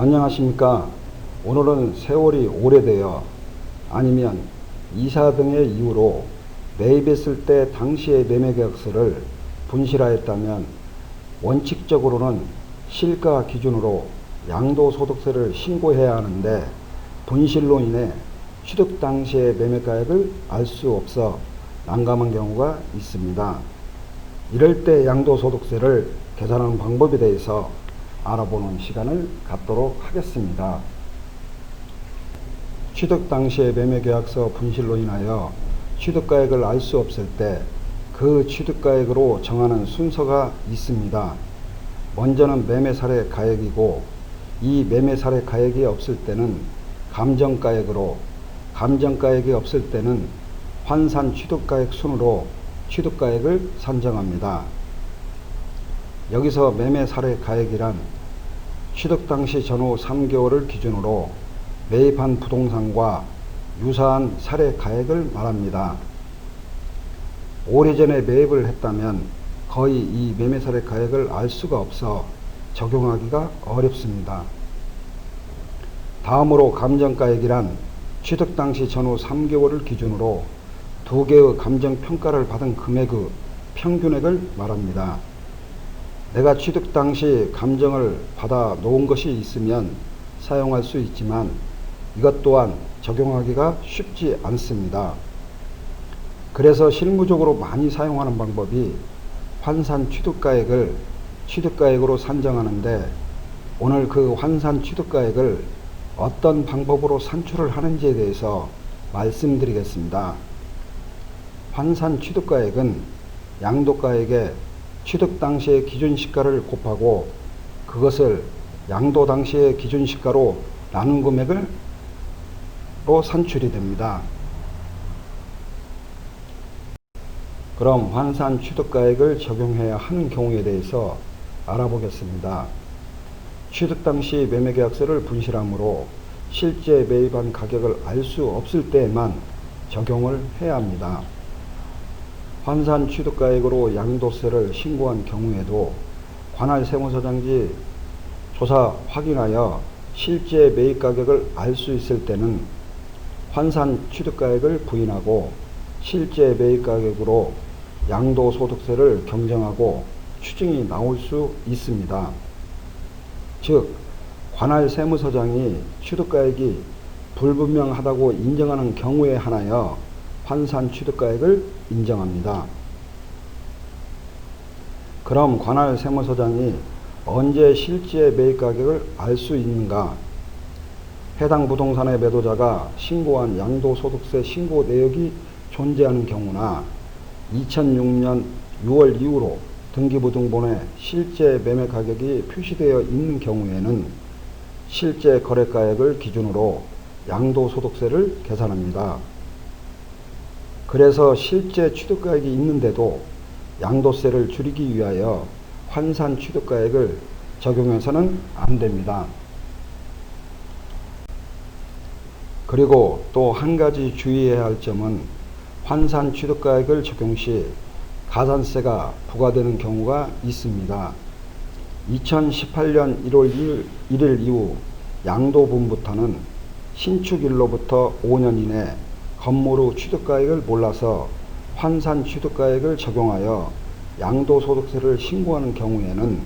안녕하십니까. 오늘은 세월이 오래되어 아니면 이사 등의 이유로 매입했을 때 당시의 매매계약서를 분실하였다면 원칙적으로는 실가 기준으로 양도소득세를 신고해야 하는데 분실로 인해 취득 당시의 매매가액을 알 수 없어 난감한 경우가 있습니다. 이럴 때 양도소득세를 계산하는 방법에 대해서 알아보는 시간을 갖도록 하겠습니다. 취득 당시의 매매계약서 분실로 인하여 취득가액을 알 수 없을 때 그 취득가액으로 정하는 순서가 있습니다. 먼저는 매매사례 가액이고 이 매매사례 가액이 없을 때는 감정가액으로 감정가액이 없을 때는 환산 취득가액 순으로 취득가액을 산정합니다. 여기서 매매 사례 가액이란 취득 당시 전후 3개월을 기준으로 매입한 부동산과 유사한 사례 가액을 말합니다. 오래전에 매입을 했다면 거의 이 매매 사례 가액을 알 수가 없어 적용하기가 어렵습니다. 다음으로 감정가액이란 취득 당시 전후 3개월을 기준으로 두 개의 감정 평가를 받은 금액의 평균액을 말합니다. 내가 취득 당시 감정을 받아 놓은 것이 있으면 사용할 수 있지만 이것 또한 적용하기가 쉽지 않습니다. 그래서 실무적으로 많이 사용하는 방법이 환산 취득가액을 취득가액으로 산정하는데 오늘 그 환산 취득가액을 어떤 방법으로 산출을 하는지에 대해서 말씀드리겠습니다. 환산 취득가액은 양도가액에 취득 당시의 기준 시가를 곱하고 그것을 양도 당시의 기준 시가로 나눈 금액을 로 산출이 됩니다. 그럼 환산 취득가액을 적용해야 하는 경우에 대해서 알아보겠습니다. 취득 당시 매매계약서를 분실함으로 실제 매입한 가격을 알 수 없을 때에만 적용을 해야 합니다. 환산 취득가액으로 양도세를 신고한 경우에도 관할 세무서장지 조사 확인하여 실제 매입 가격을 알 수 있을 때는 환산 취득가액을 부인하고 실제 매입 가격으로 양도소득세를 경정하고 추징이 나올 수 있습니다. 즉, 관할 세무서장이 취득가액이 불분명하다고 인정하는 경우에 한하여 환산 취득가액을 인정합니다. 그럼 관할 세무서장이 언제 실제 매입 가격을 알 수 있는가? 해당 부동산의 매도자가 신고한 양도소득세 신고 내역이 존재하는 경우나 2006년 6월 이후로 등기부등본에 실제 매매 가격이 표시되어 있는 경우에는 실제 거래가액을 기준으로 양도소득세를 계산합니다. 그래서 실제 취득가액이 있는데도 양도세를 줄이기 위하여 환산 취득가액을 적용해서는 안 됩니다. 그리고 또 한 가지 주의해야 할 점은 환산 취득가액을 적용 시 가산세가 부과되는 경우가 있습니다. 2018년 1월 1일, 1일 이후 양도분부터는 신축일로부터 5년 이내 건물 후 취득가액을 몰라서 환산 취득가액을 적용하여 양도소득세를 신고하는 경우에는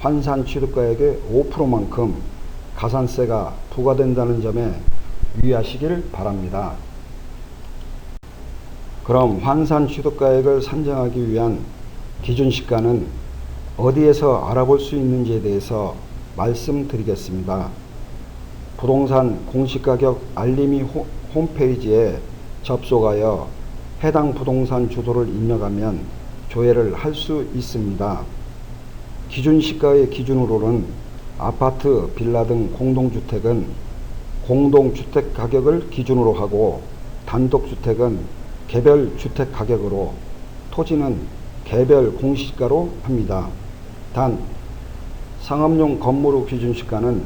환산 취득가액의 5%만큼 가산세가 부과된다는 점에 유의하시길 바랍니다. 그럼 환산 취득가액을 산정하기 위한 기준시가는 어디에서 알아볼 수 있는지에 대해서 말씀드리겠습니다. 부동산 공시가격 알림이 홈페이지에 접속하여 해당 부동산 주소를 입력하면 조회를 할 수 있습니다. 기준 시가의 기준으로는 아파트, 빌라 등 공동주택은 공동주택 가격을 기준으로 하고 단독주택은 개별 주택 가격으로 토지는 개별 공시가로 합니다. 단 상업용 건물의 기준 시가는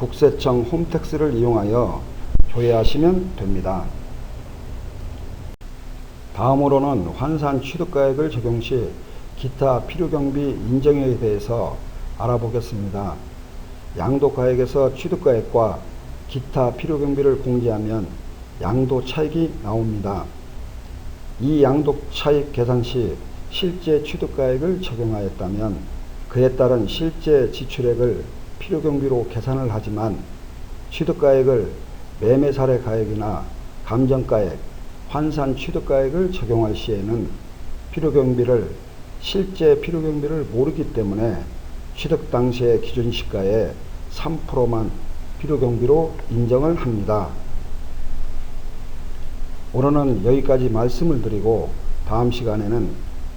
국세청 홈택스를 이용하여 조회하시면 됩니다. 다음으로는 환산 취득가액을 적용 시 기타 필요경비 인정에 대해서 알아보겠습니다. 양도가액에서 취득가액과 기타 필요경비를 공제하면 양도 차익이 나옵니다. 이 양도 차익 계산 시 실제 취득가액을 적용하였다면 그에 따른 실제 지출액을 필요경비로 계산을 하지만 취득가액을 매매사례 가액이나 감정가액, 환산 취득가액을 적용할 시에는 필요경비를 실제 필요경비를 모르기 때문에 취득 당시의 기준 시가의 3%만 필요경비로 인정을 합니다. 오늘은 여기까지 말씀을 드리고 다음 시간에는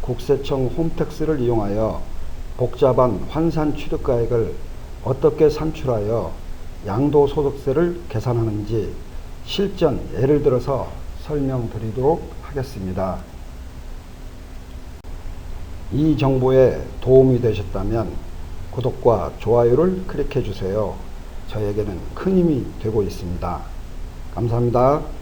국세청 홈택스를 이용하여 복잡한 환산 취득가액을 어떻게 산출하여 양도소득세를 계산하는지 실전 예를 들어서 설명드리도록 하겠습니다. 이 정보에 도움이 되셨다면 구독과 좋아요를 클릭해 주세요. 저에게는 큰 힘이 되고 있습니다. 감사합니다.